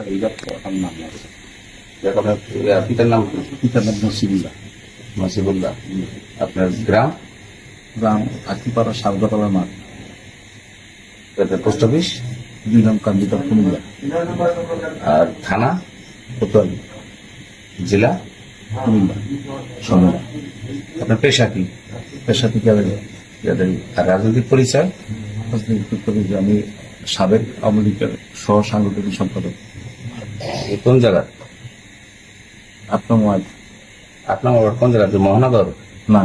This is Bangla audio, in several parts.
আমার নাম আপনার আহ, পিতার নাম পিতার নাম নসিবুল্লাহ নসিবুল্লাহ আপনার গ্রাম গ্রাম আকিপাড়া সারদাপাড়া মাঠ পোস্ট অফিস দুই নাম কান্দিতা কুমিল্লা আর থানা কোতোয়ালি জেলা কুমিল্লা সময় আপনার পেশা কি পেশা থেকে যাদের আর রাজনৈতিক পরিচয় রাজনীতি করি আমি সাবেক আওয়ামী লীগের সহ সাংগঠনিক সম্পাদক কোন জায়গা? আপনার আপনার কোন জায়গা? মহানগর? না।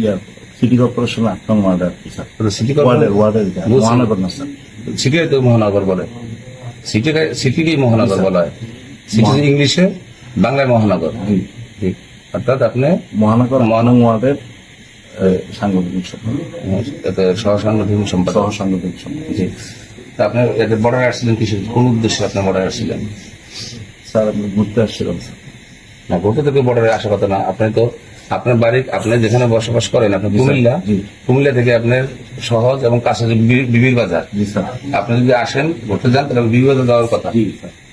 ইয়া সিটি কর্পোরেশন ওয়ার্ড আর কি স্যার। সিটি ওয়ার্ডের ওয়ার্ডের মহানগর না স্যার। সিটি তো মহানগর বলে। সিটি সিটিকেই মহানগর বলা হয়। সিটি ইংলিশে বাংলায় মহানগর। অর্থাৎ আপনি মহানগর মহানগর ওয়ার্ডের সাংগঠনিক সম্পাদক। সহ সাংগঠনিক সম্পাদক। সহ সাংগঠনিক সম্পাদক তা আপনার বর্ডারে আসছিলেন কিছু কোন উদ্দেশ্যে আপনার বর্ডারে আসছিলেন? স্যার আপনি ঘুরতে আসছিলাম না ঘুরতে থেকে বর্ডারে আসার কথা না। আপনি তো আপনার বাড়ি আপনি যেখানে বসবাস করেন আপনি কুমিল্লা কুমিল্লা থেকে আপনার সহজ এবং কাছে বিবির বাজার। আপনি যদি আসেন ঘুরতে যান তাহলে বিবির বাজার যাওয়ার কথা।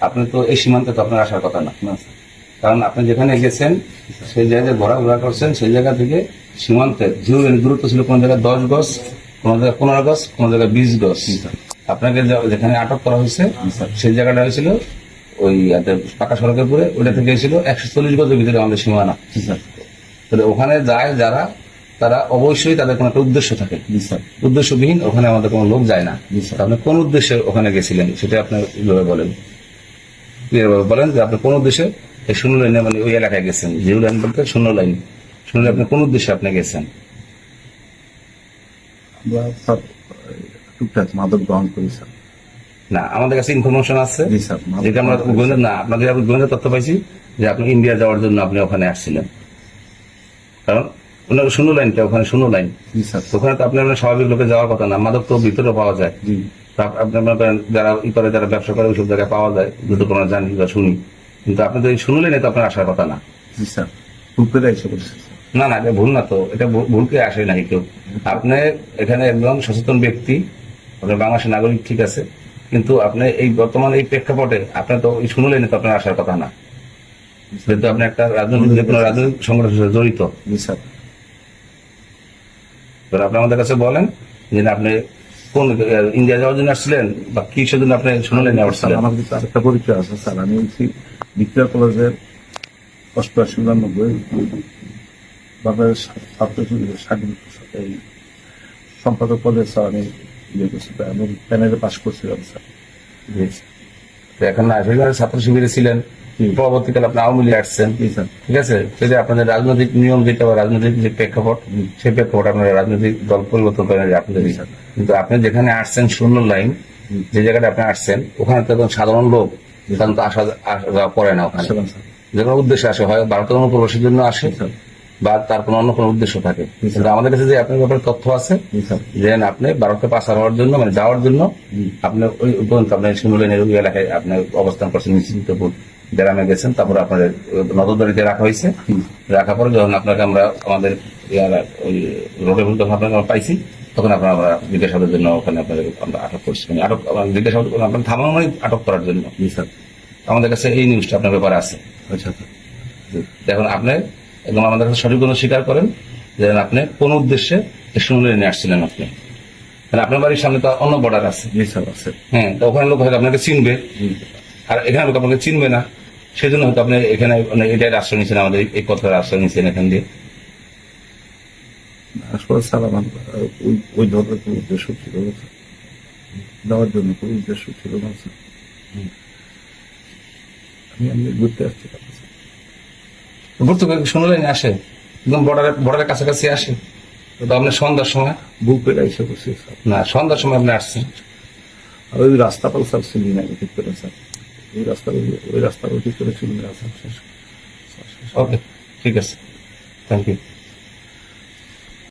আপনি তো এই সীমান্তে তো আপনার আসার কথা না। কারণ আপনি যেখানে গেছেন সেই জায়গায় ঘোরাঘোরা করছেন সেই জায়গা থেকে সীমান্তের দূরত্ব ছিল কোন জায়গায় দশ গজ কোন জায়গায় পনেরো গজ কোন জায়গায় বিশ গজ। আপনাকে যেখানে আটক করা হয়েছে সেই জায়গাটা হয়েছিল ওই পাকা সড়কের পরে ওইটা থেকে ছিল একশো চল্লিশ গজের ভিতরে আমাদের সীমানা। তাহলে ওখানে যায় যারা তারা অবশ্যই তাদের কোনো একটা উদ্দেশ্য থাকে। উদ্দেশ্যবিহীন ওখানে আমাদের কোনো লোক যায় না। আপনি কোন উদ্দেশ্যে ওখানে গেছিলেন সেটা আপনি এইভাবে বলেন। বলেন যে আপনি কোন উদ্দেশ্যে এই শূন্য লাইনে মানে ওই এলাকায় গেছেন জিরো লাইন বলতে শূন্য লাইন। শূন্য লাইন আপনি কোন উদ্দেশ্যে আপনি গেছেন? টুকটাক মাদক গ্রহণ করি স্যার। না আমাদের কাছে ইনফরমেশন আছে। জি স্যার যেটা আমরা গোয়েন্দা না আপনাদের আমি গোয়েন্দা তথ্য পাইছি যে আপনি ইন্ডিয়া যাওয়ার জন্য আপনি ওখানে আসছিলেন। কারণ ওনার শূন্য লাইনটা ওখানে শূন্য লাইন। জি স্যার। ওখানে তো আপনি আপনার স্বাভাবিক লোকে যাওয়ার কথা না মাদক তো ভিতরে পাওয়া যায়। জি। আপনি মনে করেন যারা ই করে যারা ব্যবসা করে ওইসব জায়গায় পাওয়া যায় যতটুকু আমরা জানি বা শুনি। কিন্তু আপনি তো এই শুনলেন তো আপনার আসার কথা না। জি স্যার। টুকরে এসে না না এটা ভুল না তো। এটা ভুল- ভুলকে আসে নাই কেউ। আপনি এখানে একজন সচেতন ব্যক্তি আপনার বাংলাদেশের নাগরিক ঠিক আছে কিন্তু আপনি এই বর্তমান এই প্রেক্ষাপটে আপনার তো শুনলেন তো আপনার আসার কথা না। যেহেতু আপনি একটা রাজনৈতিক যে কোনো রাজনৈতিক সংগঠনের সাথে জড়িত। আপনি আমাদের কাছে বলেন যে আপনি কোন ইন্ডিয়া যাওয়ার জন্য আসছিলেন বা কিসের জন্য আপনি শুনলেন আমার কিন্তু আরেকটা পরিচয় আছে স্যার আমি হচ্ছি বিক্রিয়া কলেজের অষ্টআশি উনানব্বই বাংলাদেশ ছাত্র এই সম্পাদক পদে স্যার আমি ইয়ে করছি আমি প্যানেলে পাশ করছিলাম স্যার। এখন আসলে ছাত্র শিবিরে ছিলেন পরবর্তীকালে আপনি আওয়ামী লীগে আসছেন। জি ঠিক আছে? সেটা আপনাদের রাজনৈতিক নিয়ম যেটা বা রাজনৈতিক যে প্রেক্ষাপট সেই প্রেক্ষাপট আপনারা রাজনৈতিক দল পরিবর্তন করেন আপনাদের কিন্তু আপনি যেখানে আসছেন শূন্য লাইন যে জায়গাটা আপনি আসছেন ওখানে তো একদম সাধারণ লোক আসা যাওয়া করে না ওখানে। আসলাম স্যার। যে কোনো উদ্দেশ্যে আসে হয় ভারতের অনুপ্রবেশের জন্য আসে বা তার কোনো অন্য কোনো উদ্দেশ্য থাকে। কিন্তু আমাদের কাছে যে আপনার ব্যাপারে তথ্য আছে যে আপনি ভারতে পাচার হওয়ার জন্য মানে যাওয়ার জন্য। আপনি ওই পর্যন্ত আপনি শুনলেন ওই এলাকায় আপনি অবস্থান করছেন নিশ্চিন্তপুর গ্রামে গেছেন। তারপরে আপনাদের নজরদারিতে রাখা হয়েছে। রাখার পরে যখন আপনাকে আমরা আমাদের ওই রোডে বলতে আপনাকে আমরা পাইছি তখন আপনার আমরা জিজ্ঞাসাবাদের জন্য ওখানে আপনাদের আমরা আটক করছি। মানে আটক আমরা জিজ্ঞাসাবাদ আপনার থামানো মানে আটক করার জন্য। আমাদের কাছে এই নিউজটা আপনার ব্যাপারে আছে। আচ্ছা স্যার। এখন একদম আমাদের কাছে সঠিক কোনো স্বীকার করেন যে আপনি কোন উদ্দেশ্যে শুনলে নিয়ে আসছিলেন আপনি। মানে আপনার বাড়ির সামনে তো অন্য বর্ডার আছে। আছে। হ্যাঁ তো ওখানে লোক হয়তো আপনাকে চিনবে। আর এখানে লোক আপনাকে চিনবে না। সেই জন্য হয়তো আপনি এখানে মানে এটাই আশ্রয় নিয়েছেন আমাদের এই পথের আশ্রয় নিয়েছেন এখান দিয়ে। আসলে স্যার আমার ওই ওই ধরনের কোনো উদ্দেশ্য ছিল না দেওয়ার জন্য কোনো উদ্দেশ্য ছিল না স্যার। আমি ঘুরতে আসছিলাম। ঘুরতে শুনলে আসে। একদম বর্ডারের বর্ডারের কাছাকাছি আসে। তো আপনি সন্ধ্যার সময় বুক পেলে এসে বসে না সন্ধ্যার সময় আপনি আসছেন। আর ওই রাস্তা পাল স্যার শুনি না ঠিক করে স্যার। ওই রাস্তা ওই রাস্তা ঠিক করে শুনি না স্যার। ওকে ঠিক আছে। Thank you